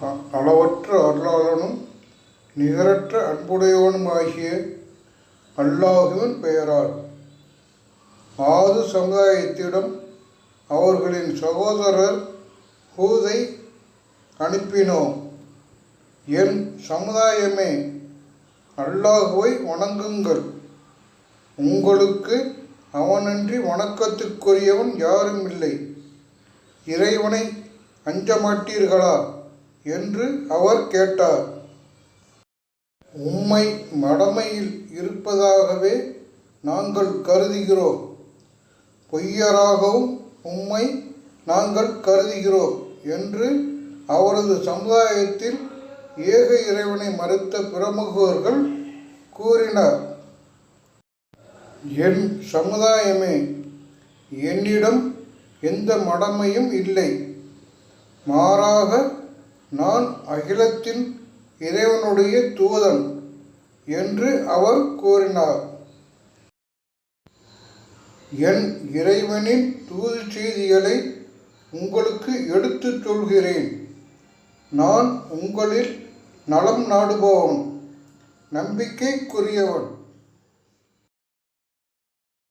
அளவற்ற அருளாளனும் நிகரற்ற அன்புடையவனுமாகிய அல்லாஹுவின் பெயரால் ஆது சமுதாயத்திடம் அவர்களின் சகோதரர் ஹூதை அனுப்பினோம். என் சமுதாயமே அல்லாஹுவை வணங்குங்கள். உங்களுக்கு அவனன்றி வணக்கத்துக்குரியவன் யாரும் இல்லை. இறைவனை அஞ்ச மாட்டீர்களா என்று அவர் கேட்டார். உம்மை மடமையில் இருப்பதாகவே நாங்கள் கருதுகிறோம். பொய்யராகவும் உம்மை நாங்கள் கருதுகிறோம் என்று அவரது சமுதாயத்தில் ஏக இறைவனை மறுத்த பிரமுகர்கள் கூறினார். என் சமுதாயமே என்னிடம் எந்த மடமையும் இல்லை. மாறாக நான் அகிலத்தின் இறைவனுடைய தூதன் என்று அவர் கூறினார். என் இறைவனின் தூது செய்திகளை உங்களுக்கு எடுத்துச் சொல்கிறேன். நான் உங்களில் நலம் நாடுபவன் நம்பிக்கைக்குரியவன்.